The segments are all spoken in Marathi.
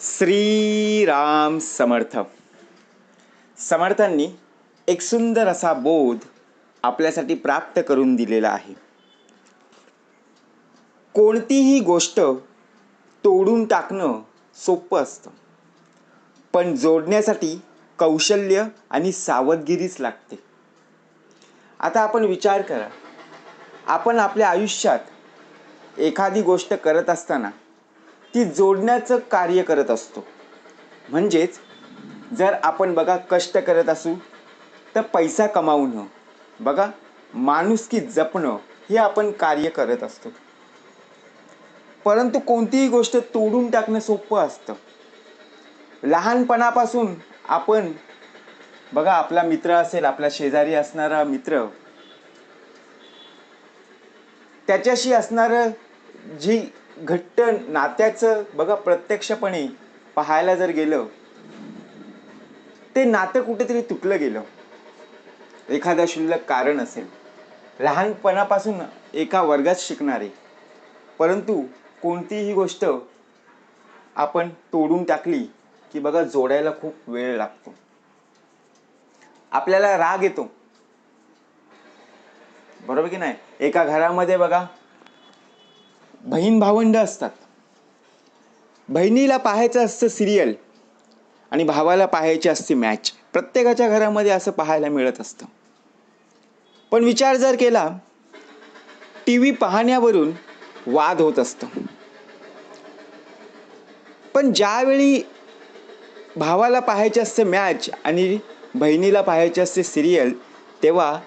श्रीराम समर्थ. समर्थांनी एक सुंदर असा बोध आपल्यासाठी प्राप्त करून दिलेला आहे. कोणतीही गोष्ट तोडून टाकणं सोपं असतं पण जोडण्यासाठी कौशल्य आणि सावधगिरीच लागते. आता आपण विचार करा आपण आपल्या आयुष्यात एखादी गोष्ट करत असताना ती जोडण्याचं कार्य करत असतो. म्हणजेच जर आपण बघा कष्ट करत असू तर पैसा कमावणं. बघा माणुसकी जपणं हे आपण कार्य करत असतो. परंतु कोणतीही गोष्ट तोडून टाकणं सोपं असतं. लहानपणापासून आपण बघा आपला मित्र असेल आपला शेजारी असणारा मित्र त्याच्याशी असणारं जी घट्ट नात्याचं बघा प्रत्यक्षपणे पाहायला जर गेलं ते नातं कुठेतरी तुटलं गेलं. एखादं शुल्लक कारण असेल. लहानपणापासून एका वर्गात शिकणारे. परंतु कोणतीही गोष्ट आपण तोडून टाकली की बघा जोडायला खूप वेळ लागतो. आपल्याला राग येतो. बरोबर की नाही? एका घरामध्ये बघा बहीण भावंड असतात. बहिणीला पाहायचं असतं सिरियल आणि भावाला पाहायची असते मॅच प्रत्येकाच्या घरामध्ये असं पाहायला मिळत असतं. पण विचार जर केला टी व्ही पाहण्यावरून वाद होत असतो. पण ज्यावेळी भावाला पाहायचे असते मॅच आणि बहिणीला पाहायचे असते सिरियल तेव्हा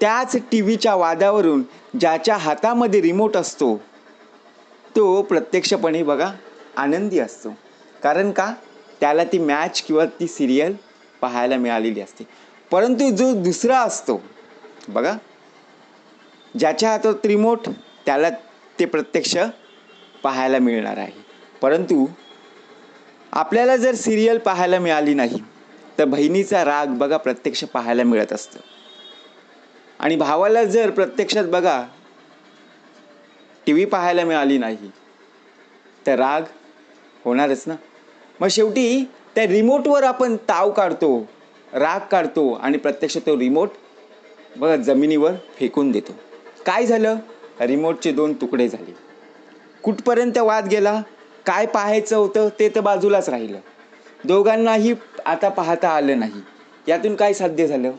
त्याच टी व्हीच्या वादावरून ज्याच्या हातामध्ये रिमोट असतो तो प्रत्यक्षपणे बघा आनंदी असतो. कारण का? त्याला ती मॅच किंवा ती सिरियल पाहायला मिळालेली असते. परंतु जो दुसरा असतो बघा ज्याच्या हातात रिमोट त्याला ते प्रत्यक्ष पाहायला मिळणार आहे. परंतु आपल्याला जर सिरियल पाहायला मिळाली नाही तर बहिणीचा राग बघा प्रत्यक्ष पाहायला मिळत असतो. आणि भावाला जर प्रत्यक्षात बघा टी व्ही पाहायला मिळाली नाही. तर राग होणारच ना. मग शेवटी त्या रिमोटवर आपण ताव काढतो राग काढतो आणि प्रत्यक्ष तो रिमोट बघा जमिनीवर फेकून देतो. काय झालं? रिमोटचे दोन तुकडे झाले. कुठपर्यंत वाद गेला? काय पाहायचं होतं? ते तर बाजूलाच राहिलं. दोघांनाही आता पाहता आलं नाही. यातून काय साध्य झालं?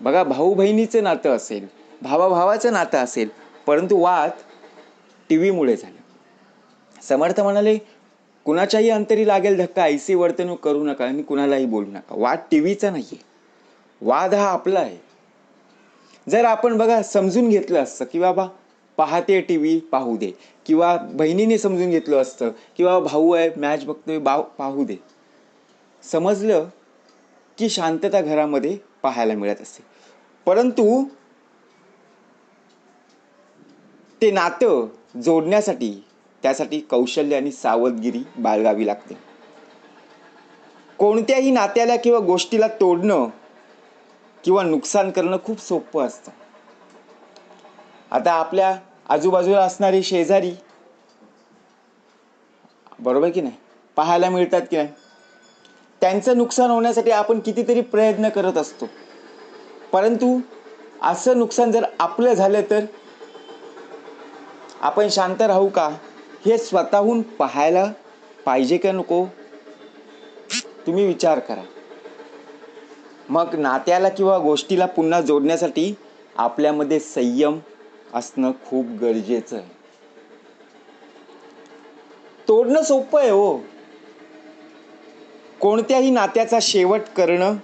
बघा भाऊ बहिणीचं नातं असेल भावाभावाचं नातं असेल परंतु वाद टी व्हीमुळे झाला. समर्थ म्हणाले कुणाच्याही अंतरी लागेल धक्का ऐसी वर्तणूक करू नका आणि कुणालाही बोलू नका. वाद टी व्हीचा नाही आहे वाद हा आपला आहे. जर आपण बघा समजून घेतलं असतं की बाबा पाहते टी व्ही पाहू दे. किंवा बहिणीने समजून घेतलं असतं किंवा भाऊ आहे मॅच बघतोय बाव पाहू दे. समजलं की शांतता घरामध्ये पाहायला मिळत असते. परंतु ते नातं जोडण्यासाठी त्यासाठी कौशल्य आणि सावधगिरी बाळगावी लागते. कोणत्याही नात्याला किंवा गोष्टीला तोडणं किंवा नुकसान करणं खूप सोपं असतं. आता आपल्या आजूबाजूला असणारे शेजारी बरोबर की नाही? पाहायला मिळतात की नाही? त्यांचं नुकसान होण्यासाठी आपण कितीतरी प्रयत्न करत असतो. परंतु असं नुकसान जर आपलं झालं तर आपण शांत राहू का? हे स्वतःहून पाहायला पाहिजे का नको? तुम्ही विचार करा. मग नात्याला किंवा गोष्टीला पुन्हा जोडण्यासाठी आपल्यामध्ये संयम असणं खूप गरजेचं आहे. तोडणं सोपं आहे हो. कोणत्याही नात्याचा शेवट करणं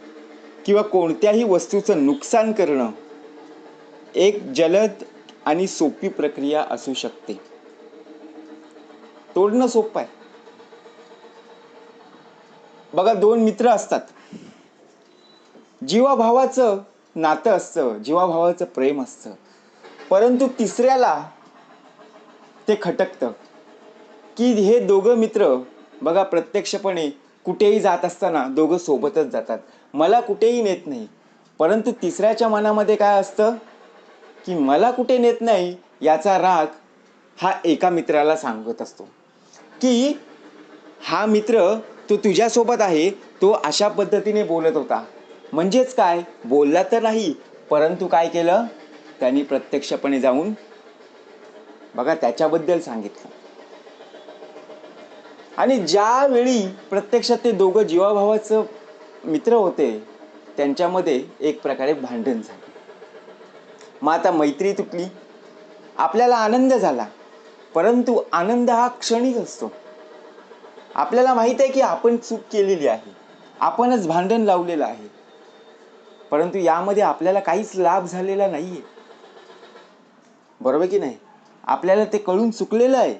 किंवा कोणत्याही वस्तूचं नुकसान करणं एक जलद आणि सोपी प्रक्रिया असू शकते. तोडणं सोपं आहे. बघा दोन मित्र असतात. जीवाभावाचं नातं असतं जीवाभावाचं प्रेम असतं. परंतु तिसऱ्याला ते खटकतं. की हे दोघं मित्र बघा प्रत्यक्षपणे कुठेही जात असताना दोघं सोबतच जातात. मला कुठेही नेत नाही. परंतु तिसऱ्याच्या मनामध्ये काय असतं? की मला कुठे नेत नाही याचा राग हा एका मित्राला सांगत असतो. की हा मित्र तो तुझ्यासोबत आहे तो अशा पद्धतीने बोलत होता. म्हणजेच काय? बोलला तर नाही परंतु काय केलं? त्यांनी प्रत्यक्षपणे जाऊन बघा त्याच्याबद्दल सांगितलं. आणि ज्यावेळी प्रत्यक्षात ते दोघं जीवाभावाचं मित्र होते त्यांच्यामध्ये एक प्रकारे भांडण झालं. मग आता मैत्री तुटली. आपल्याला आनंद झाला. परंतु आनंद हा क्षणिक असतो. आपल्याला माहीत आहे की आपण चूक केलेली आहे. आपणच भांडण लावलेलं आहे. परंतु यामध्ये आपल्याला काहीच लाभ झालेला नाही आहे बरोबर की नाही? आपल्याला ते कळून चुकलेलं आहे.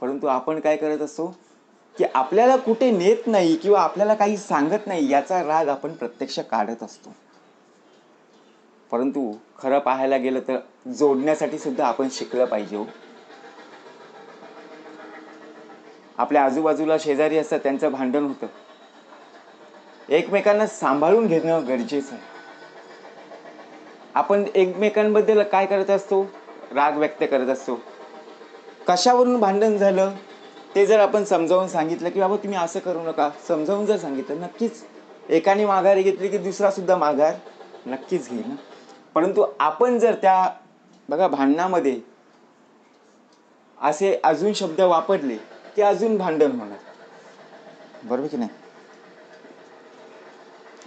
परंतु आपण काय करत असतो? की आपल्याला कुठे नेत नाही किंवा आपल्याला काही सांगत नाही याचा राग आपण प्रत्यक्ष काढत असतो. परंतु खरं पाहायला गेलं तर जोडण्यासाठी सुद्धा आपण शिकलं पाहिजे हो. आपल्या आजूबाजूला शेजारी असतात त्यांचं भांडण होतं. एकमेकांना सांभाळून घेणं गरजेचं आहे. आपण एकमेकांबद्दल काय करत असतो? राग व्यक्त करत असतो. कशावरून भांडण झालं? ते जर आपण समजावून सांगितलं की बाबा तुम्ही असं करू नका. समजावून जर सांगितलं नक्कीच. एकाने माघारी घेतली की दुसरा सुद्धा माघार नक्कीच घेईल ना. परंतु आपण जर त्या बघा भांडणामध्ये असे अजून शब्द वापरले की अजून भांडण होणार. बरोबर की नाही?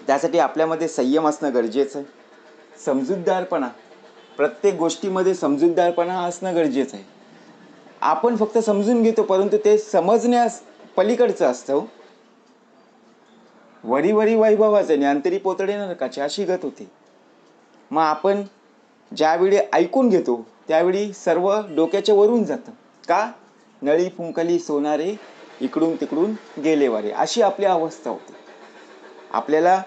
त्यासाठी आपल्यामध्ये संयम असणं गरजेचं आहे. समजूतदारपणा प्रत्येक गोष्टीमध्ये समजूतदारपणा असणं गरजेचं आहे. आपण फक्त समजून घेतो परंतु ते समजण्यास पलीकडचं असतं हो. वरी वरी वैभवाचे आणि अंतरी पोतडे नरकाचे अशी गत होती. मग आपण ज्यावेळी ऐकून घेतो त्यावेळी सर्व डोक्याच्या वरून जातं. का? नळी फुंकली सोनारे इकडून तिकडून गेले वारे. अशी आपली अवस्था होती. आपल्याला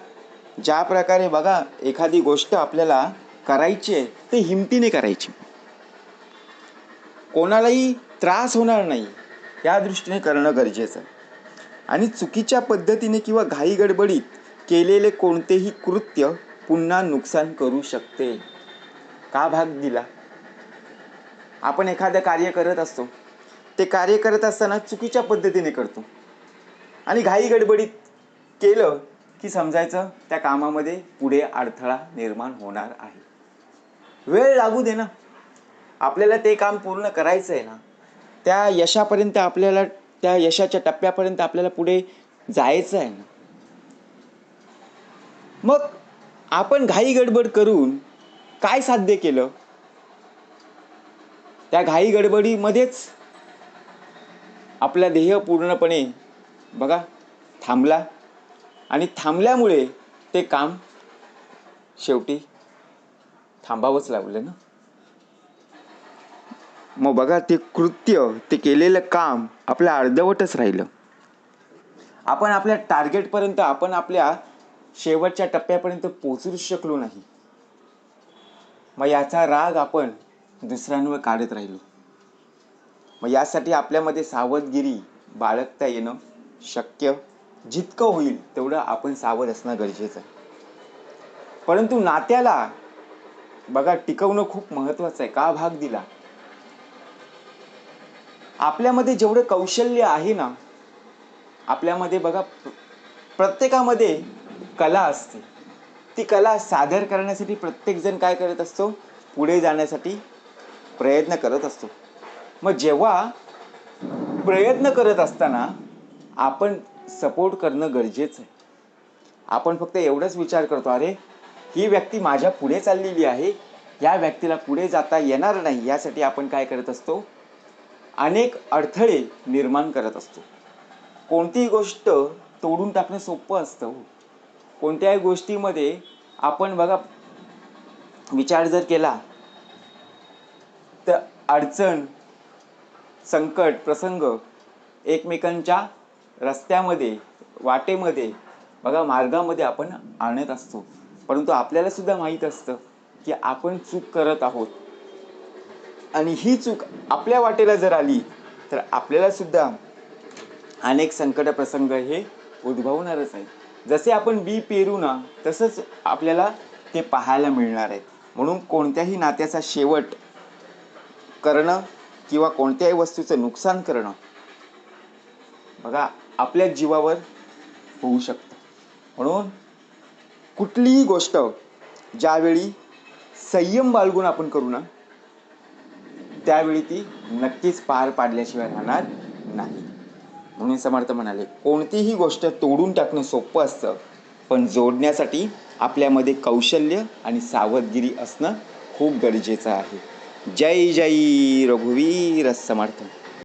ज्या प्रकारे बघा एखादी गोष्ट आपल्याला करायची आहे ते हिमतीने करायची. कोणालाही त्रास होणार नाही या दृष्टीने करणं गरजेचं. आहे आणि चुकीच्या पद्धतीने किंवा घाई गडबडीत केलेले कोणतेही कृत्य पुन्हा नुकसान करू शकते. का भाग दिला? आपण एखादं कार्य करत असतो. ते कार्य करत असताना चुकीच्या पद्धतीने करतो. आणि घाई गडबडीत केलं की समजायचं त्या कामामध्ये पुढे अडथळा निर्माण होणार आहे. वेळ लागू दे ना. आपल्याला ते काम पूर्ण करायचं आहे ना. त्या यशापर्यंत आपल्याला त्या यशाच्या टप्प्यापर्यंत आपल्याला पुढे जायचं आहे ना. मग आपण घाई गडबड करून काय साध्य केलं? त्या घाई गडबडीमध्येच आपला ध्येय पूर्णपणे बघा थांबला. आणि थांबल्यामुळे ते काम शेवटी थांबावंच लागलं ना? मग बघा ते कृत्य ते केलेलं काम आपलं अर्धवटच राहिलं. आपण आपल्या टार्गेटपर्यंत आपण आपल्या शेवटच्या टप्प्यापर्यंत पोचू शकलो नाही. मग याचा राग आपण दुसऱ्यांवर काढत राहिलो. मग यासाठी आपल्यामध्ये सावधगिरी बाळगता येणं शक्य जितकं होईल तेवढं आपण सावध असणं गरजेचं आहे. परंतु नात्याला बघा टिकवणं खूप महत्वाचं आहे. का भाग दिला? आपल्यामध्ये जेवढं कौशल्य आहे ना आपल्यामध्ये बघा प्रत्येकामध्ये कला असते. ती कला सादर करण्यासाठी प्रत्येकजण काय करत असतो? पुढे जाण्यासाठी प्रयत्न करत असतो. मग जेव्हा प्रयत्न करत असताना आपण सपोर्ट करणं गरजेचं आहे. आपण फक्त एवढंच विचार करतो अरे ही व्यक्ती माझ्या पुढे चाललेली आहे. या व्यक्तीला पुढे जाता येणार नाही. यासाठी आपण काय करत असतो? अनेक अडथळे निर्माण करत असतो. कोणतीही गोष्ट तोडून टाकणं सोपं असतं हो. कोणत्याही गोष्टीमध्ये आपण बघा विचार जर केला तर अडचण संकट प्रसंग एकमेकांच्या रस्त्यामध्ये वाटेमध्ये बघा मार्गामध्ये आपण आणत असतो. परंतु आपल्याला सुद्धा माहीत असतं की आपण चूक करत आहोत. आणि ही चूक आपल्या वाटेला जर आली तर आपल्याला सुद्धा अनेक संकट प्रसंग हे उद्भवणारच आहेत. जसे आपण बी पेरू ना तसंच आपल्याला ते पाहायला मिळणार आहे म्हणून कोणत्याही नात्याचा शेवट करणं किंवा कोणत्याही वस्तूचं नुकसान करणं बघा आपल्या जीवावर होऊ शकतं. म्हणून कुठलीही गोष्ट ज्यावेळी संयम बाळगून आपण करू ना त्यावेळी ती नक्कीच पार पाडल्याशिवाय राहणार नाही. म्हणून समर्थ म्हणाले कोणतीही गोष्ट तोडून टाकणं सोपं असतं पण जोडण्यासाठी आपल्यामध्ये कौशल्य आणि सावधगिरी असणं खूप गरजेचं आहे. जय जय रघुवीर समर्थ.